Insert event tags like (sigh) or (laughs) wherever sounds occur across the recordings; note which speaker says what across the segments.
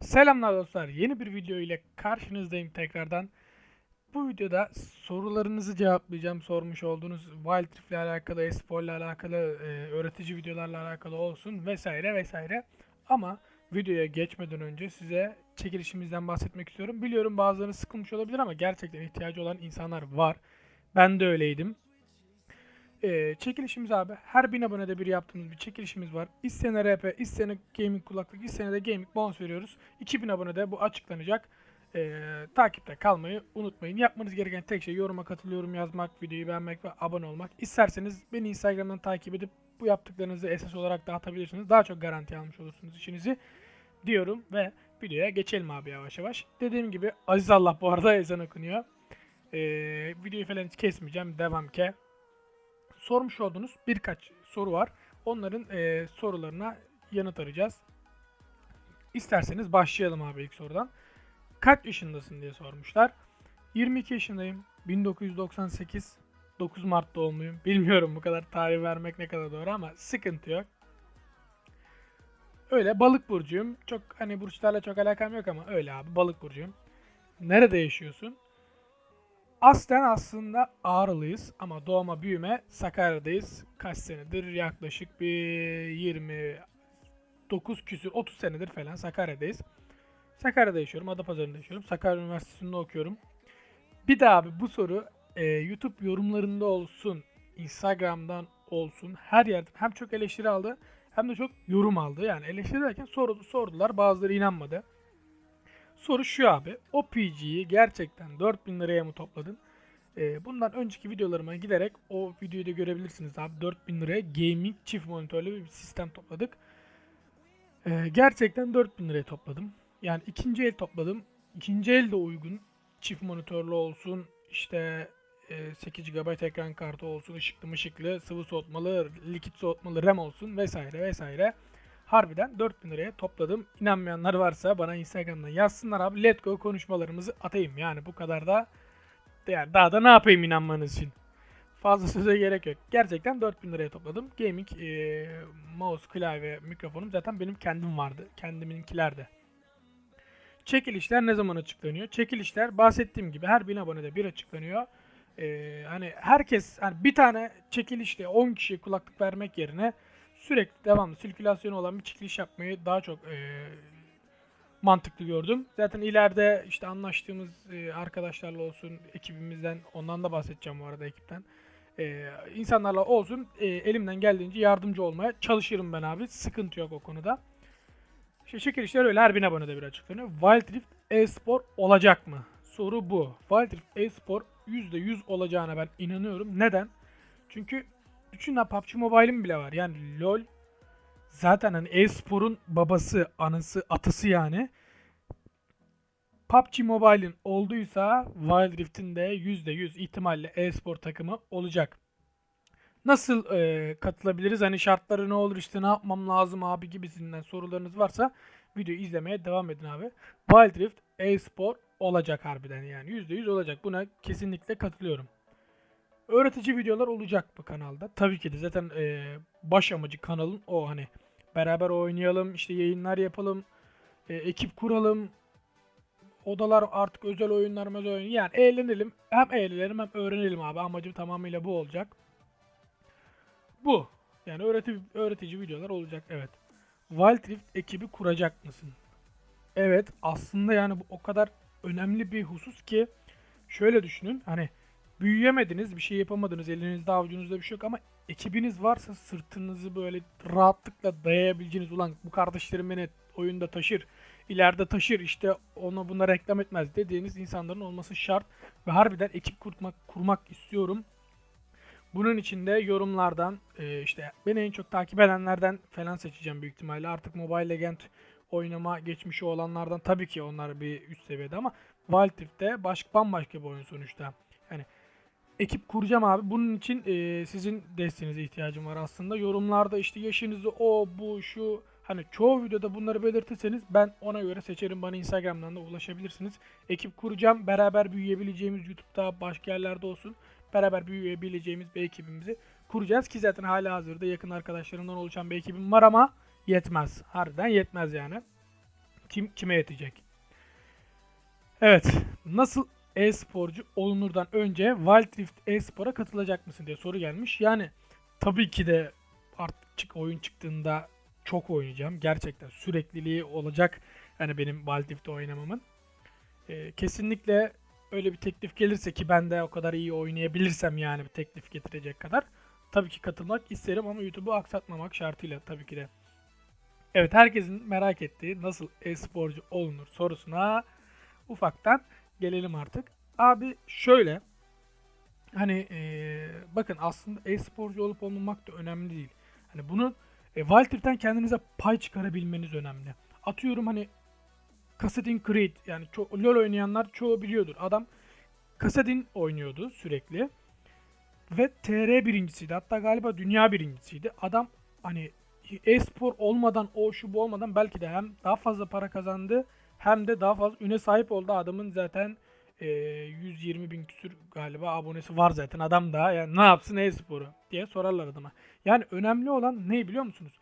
Speaker 1: Selamlar dostlar. Yeni bir video ile karşınızdayım tekrardan. Bu videoda sorularınızı cevaplayacağım. Sormuş olduğunuz Wild Rift ile alakalı, espor ile alakalı, e, öğretici videolarla alakalı olsun vesaire vesaire. Ama videoya geçmeden önce size çekilişimizden bahsetmek istiyorum. Biliyorum bazılarınız sıkılmış olabilir ama gerçekten ihtiyacı olan insanlar var. Ben de öyleydim. Ee, çekilişimiz abi her 1000 abonede bir yaptığımız bir çekilişimiz var. İsteyene RP, isteyene gaming kulaklık, isteyene de gaming bonus veriyoruz. 2000 abonede bu açıklanacak. Ee, takipte kalmayı unutmayın. Yapmanız gereken tek şey yoruma katılıyorum yazmak, videoyu beğenmek ve abone olmak. İsterseniz beni Instagram'dan takip edip bu yaptıklarınızı esas olarak dağıtabilirsiniz. Daha çok garanti almış olursunuz işinizi diyorum ve videoya geçelim abi yavaş yavaş. Dediğim gibi Aziz Allah bu arada ezan okunuyor. Ee, videoyu falan hiç kesmeyeceğim. Devam ke sormuş olduğunuz birkaç soru var. Onların e, sorularına yanıt arayacağız. İsterseniz başlayalım abi ilk sorudan. Kaç yaşındasın diye sormuşlar. 22 yaşındayım. 1998 9 Mart doğumluyum. Bilmiyorum bu kadar tarih vermek ne kadar doğru ama sıkıntı yok. Öyle balık burcuyum. Çok hani burçlarla çok alakam yok ama öyle abi balık burcuyum. Nerede yaşıyorsun? Aslen aslında Ağrılıyız ama doğma büyüme Sakarya'dayız. Kaç senedir? Yaklaşık bir 29 küsür 30 senedir falan Sakarya'dayız. Sakarya'da yaşıyorum. Adapazarı'nda yaşıyorum. Sakarya Üniversitesi'nde okuyorum. Bir de abi bu soru e, YouTube yorumlarında olsun, Instagram'dan olsun her yerden hem çok eleştiri aldı hem de çok yorum aldı. Yani eleştiri derken sordu, sordular bazıları inanmadı. Soru şu abi. O PG'yi gerçekten 4000 liraya mı topladın? Ee, bundan önceki videolarıma giderek o videoyu da görebilirsiniz abi. 4000 liraya gaming çift monitörlü bir sistem topladık. Ee, gerçekten 4000 liraya topladım. Yani ikinci el topladım. İkinci el de uygun. Çift monitörlü olsun. işte e, 8 GB ekran kartı olsun. ışıklı mışıklı, sıvı soğutmalı, likit soğutmalı RAM olsun vesaire vesaire. Harbiden 4000 liraya topladım. İnanmayanlar varsa bana Instagram'dan yazsınlar abi. Let go konuşmalarımızı atayım. Yani bu kadar da yani daha da ne yapayım inanmanız için. Fazla söze gerek yok. Gerçekten 4000 liraya topladım. Gaming e, mouse, klavye, mikrofonum zaten benim kendim vardı. Kendiminkiler Çekilişler ne zaman açıklanıyor? Çekilişler bahsettiğim gibi her 1000 abonede bir açıklanıyor. Ee, hani herkes hani bir tane çekilişte 10 kişiye kulaklık vermek yerine sürekli devamlı sirkülasyonu olan bir çekiliş yapmayı daha çok e, mantıklı gördüm. Zaten ileride işte anlaştığımız e, arkadaşlarla olsun, ekibimizden, ondan da bahsedeceğim bu arada ekipten. E, insanlarla olsun e, elimden geldiğince yardımcı olmaya çalışırım ben abi. Sıkıntı yok o konuda. İşte çekilişler öyle her bin abonede bir açıklanıyor. Wild Rift e-spor olacak mı? Soru bu. Wild Rift e-spor %100 olacağına ben inanıyorum. Neden? Çünkü Üçün PUBG Mobile'in bile var. Yani LoL zaten hani e-sporun babası, anası, atısı yani. PUBG Mobile'in olduysa Wild Rift'in de %100 ihtimalle e-spor takımı olacak. Nasıl e, katılabiliriz? Hani şartları ne olur işte ne yapmam lazım abi gibisinden sorularınız varsa videoyu izlemeye devam edin abi. Wild Rift e-spor olacak harbiden yani %100 olacak. Buna kesinlikle katılıyorum öğretici videolar olacak bu kanalda. Tabii ki de zaten e, baş amacı kanalın o hani beraber oynayalım, işte yayınlar yapalım, e, ekip kuralım, odalar artık özel oyunlar özel oyun yani eğlenelim. Hem eğlenelim hem öğrenelim abi. Amacım tamamıyla bu olacak. Bu. Yani öğreti, öğretici videolar olacak evet. Wild Rift ekibi kuracak mısın? Evet aslında yani bu o kadar önemli bir husus ki şöyle düşünün hani büyüyemediniz, bir şey yapamadınız, elinizde avucunuzda bir şey yok ama ekibiniz varsa sırtınızı böyle rahatlıkla dayayabileceğiniz ulan bu kardeşlerim beni oyunda taşır, ileride taşır işte ona buna reklam etmez dediğiniz insanların olması şart ve harbiden ekip kurmak kurmak istiyorum. Bunun için de yorumlardan e, işte beni en çok takip edenlerden falan seçeceğim büyük ihtimalle. Artık Mobile Legend oynama geçmişi olanlardan tabii ki onlar bir üst seviyede ama Wild Rift'te başka bambaşka bir oyun sonuçta. Yani ekip kuracağım abi. Bunun için e, sizin desteğinize ihtiyacım var aslında. Yorumlarda işte yaşınızı o bu şu hani çoğu videoda bunları belirtirseniz ben ona göre seçerim. Bana Instagram'dan da ulaşabilirsiniz. Ekip kuracağım. Beraber büyüyebileceğimiz YouTube'da başka yerlerde olsun. Beraber büyüyebileceğimiz bir ekibimizi kuracağız ki zaten hala hazırda yakın arkadaşlarımdan oluşan bir ekibim var ama yetmez. Harbiden yetmez yani. Kim kime yetecek? Evet. Nasıl e-sporcu olunurdan önce Wild Rift e-spora katılacak mısın diye soru gelmiş. Yani tabii ki de artık oyun çıktığında çok oynayacağım. Gerçekten sürekliliği olacak. Yani benim Wild Rift'te oynamamın. Ee, kesinlikle öyle bir teklif gelirse ki ben de o kadar iyi oynayabilirsem yani bir teklif getirecek kadar tabii ki katılmak isterim ama YouTube'u aksatmamak şartıyla tabii ki de. Evet herkesin merak ettiği nasıl e-sporcu olunur sorusuna ufaktan gelelim artık. Abi şöyle hani eee, bakın aslında e-sporcu olup olmamak da önemli değil. Hani bunu e, Rift'ten kendinize pay çıkarabilmeniz önemli. Atıyorum hani Kassadin Creed yani LoL oynayanlar çoğu biliyordur. Adam Kassadin oynuyordu sürekli. Ve TR birincisiydi. Hatta galiba dünya birincisiydi. Adam hani e-spor olmadan o şu bu olmadan belki de hem daha fazla para kazandı hem de daha fazla üne sahip oldu. Adamın zaten e, 120 bin küsür galiba abonesi var zaten. Adam da yani ne yapsın e-sporu diye sorarlar adama. Yani önemli olan ne biliyor musunuz?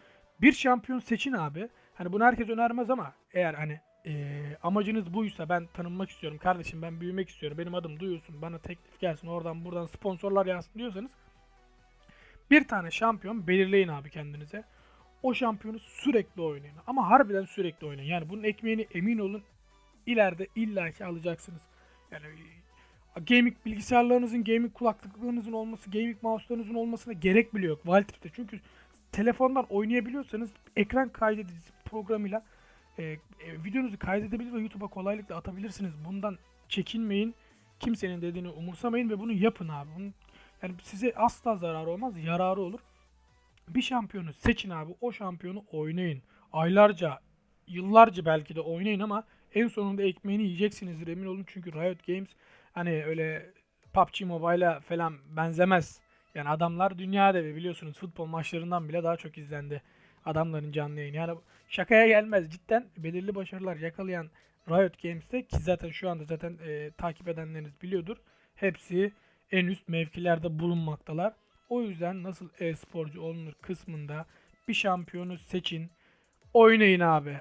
Speaker 1: Bir şampiyon seçin abi. Hani bunu herkes önermez ama eğer hani e, amacınız buysa ben tanınmak istiyorum kardeşim ben büyümek istiyorum benim adım duyulsun bana teklif gelsin oradan buradan sponsorlar yazsın diyorsanız bir tane şampiyon belirleyin abi kendinize. O şampiyonu sürekli oynayın. Ama harbiden sürekli oynayın. Yani bunun ekmeğini emin olun ileride illaki alacaksınız. Yani e, gaming bilgisayarlarınızın, gaming kulaklıklarınızın olması, gaming mouse'larınızın olmasına gerek bile yok Wild Rift'te. Çünkü telefondan oynayabiliyorsanız ekran kaydedici programıyla e, e, videonuzu kaydedebilir ve YouTube'a kolaylıkla atabilirsiniz. Bundan çekinmeyin. Kimsenin dediğini umursamayın ve bunu yapın abi. Bunun, yani size asla zararı olmaz, yararı olur. Bir şampiyonu seçin abi. O şampiyonu oynayın. Aylarca, yıllarca belki de oynayın ama en sonunda ekmeğini yiyeceksinizdir emin olun. Çünkü Riot Games hani öyle PUBG Mobile'a falan benzemez. Yani adamlar dünya devi biliyorsunuz futbol maçlarından bile daha çok izlendi. Adamların canlı yayını. Yani şakaya gelmez. Cidden belirli başarılar yakalayan Riot Games'te ki zaten şu anda zaten e, takip edenleriniz biliyordur. Hepsi en üst mevkilerde bulunmaktalar. O yüzden nasıl e-sporcu olunur kısmında bir şampiyonu seçin. Oynayın abi.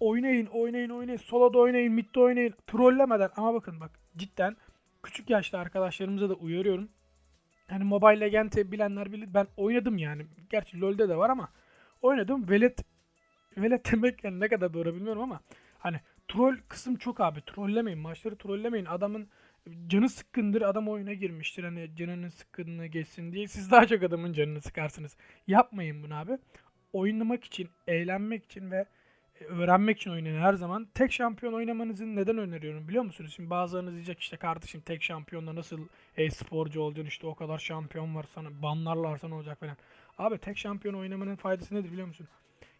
Speaker 1: Oynayın, oynayın, oynayın. Solo'da oynayın, mid'de oynayın. Trollemeden ama bakın bak cidden küçük yaşta arkadaşlarımıza da uyarıyorum. Hani Mobile Legends'i bilenler bilir. Ben oynadım yani. Gerçi LoL'de de var ama oynadım. Velet velet demek yani ne kadar doğru bilmiyorum ama hani troll kısım çok abi. Trollemeyin. Maçları trollemeyin. Adamın canı sıkkındır. Adam oyuna girmiştir. Hani canının sıkkınlığı geçsin diye. Siz daha çok adamın canını sıkarsınız. Yapmayın bunu abi. Oynamak için, eğlenmek için ve e, öğrenmek için oynayın her zaman. Tek şampiyon oynamanızı neden öneriyorum biliyor musunuz? Şimdi bazılarınız diyecek işte kardeşim tek şampiyonla nasıl e-sporcu olacaksın işte o kadar şampiyon var sana banlarlarsa ne olacak falan. Abi tek şampiyon oynamanın faydası nedir biliyor musun?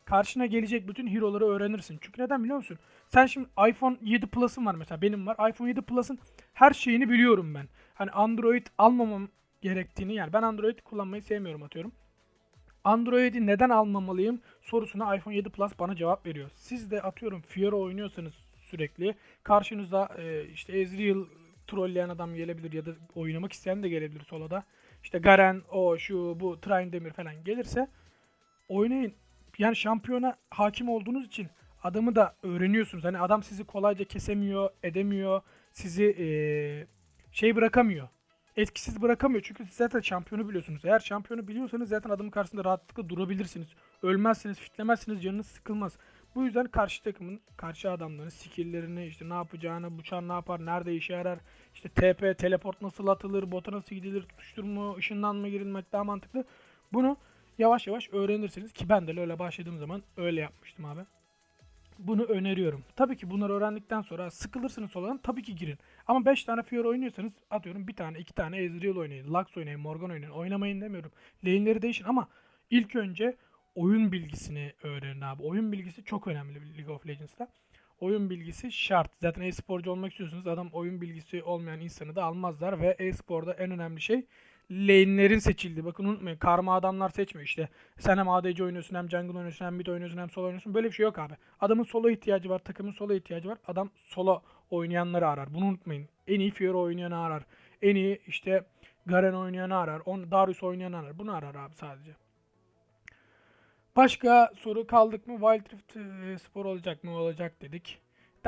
Speaker 1: Karşına gelecek bütün hero'ları öğrenirsin. Çünkü neden biliyor musun? Sen şimdi iPhone 7 Plus'ın var mesela benim var. iPhone 7 Plus'ın her şeyini biliyorum ben. Hani Android almamam gerektiğini yani ben Android kullanmayı sevmiyorum atıyorum. Android'i neden almamalıyım sorusuna iPhone 7 Plus bana cevap veriyor. Siz de atıyorum Fiora oynuyorsanız sürekli karşınıza e, işte Ezreal trolleyen adam gelebilir ya da oynamak isteyen de gelebilir solada. İşte Garen, o şu bu Demir falan gelirse oynayın. Yani şampiyona hakim olduğunuz için adamı da öğreniyorsunuz. Hani adam sizi kolayca kesemiyor, edemiyor. Sizi e, şey bırakamıyor etkisiz bırakamıyor. Çünkü siz zaten şampiyonu biliyorsunuz. Eğer şampiyonu biliyorsanız zaten adamın karşısında rahatlıkla durabilirsiniz. Ölmezsiniz, fitlemezsiniz, canınız sıkılmaz. Bu yüzden karşı takımın, karşı adamların skilllerini, işte ne yapacağını, bıçağın ne yapar, nerede işe yarar, işte TP, teleport nasıl atılır, bota nasıl gidilir, tutuşturma, ışınlanma girilmek daha mantıklı. Bunu yavaş yavaş öğrenirsiniz ki ben de öyle başladığım zaman öyle yapmıştım abi. Bunu öneriyorum. Tabii ki bunları öğrendikten sonra sıkılırsınız olan tabii ki girin. Ama 5 tane Fiora oynuyorsanız atıyorum bir tane iki tane Ezreal oynayın. Lux oynayın, Morgan oynayın. Oynamayın demiyorum. Lane'leri değişin ama ilk önce oyun bilgisini öğrenin abi. Oyun bilgisi çok önemli League of Legends'ta. Oyun bilgisi şart. Zaten e-sporcu olmak istiyorsanız adam oyun bilgisi olmayan insanı da almazlar ve e-sporda en önemli şey lane'lerin seçildi. Bakın unutmayın karma adamlar seçmiyor işte. Sen hem ADC oynuyorsun hem jungle oynuyorsun hem mid oynuyorsun hem solo oynuyorsun. Böyle bir şey yok abi. Adamın solo ihtiyacı var. Takımın solo ihtiyacı var. Adam solo oynayanları arar. Bunu unutmayın. En iyi Fiora oynayanı arar. En iyi işte Garen oynayanı arar. On, Darius oynayanı arar. Bunu arar abi sadece. Başka soru kaldık mı? Wild Rift e, spor olacak mı? Olacak dedik.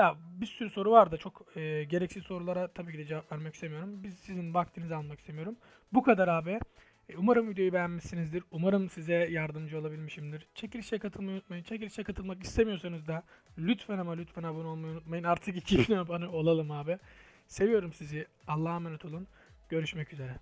Speaker 1: Daha bir sürü soru var da çok e, gereksiz sorulara tabii ki de cevap vermek istemiyorum. Biz sizin vaktinizi almak istemiyorum. Bu kadar abi. E, Umarım videoyu beğenmişsinizdir. Umarım size yardımcı olabilmişimdir. Çekilişe katılmayı unutmayın. Çekilişe katılmak istemiyorsanız da lütfen ama lütfen abone olmayı unutmayın. Artık 2000 (laughs) abone olalım abi. Seviyorum sizi. Allah'a emanet olun. Görüşmek üzere.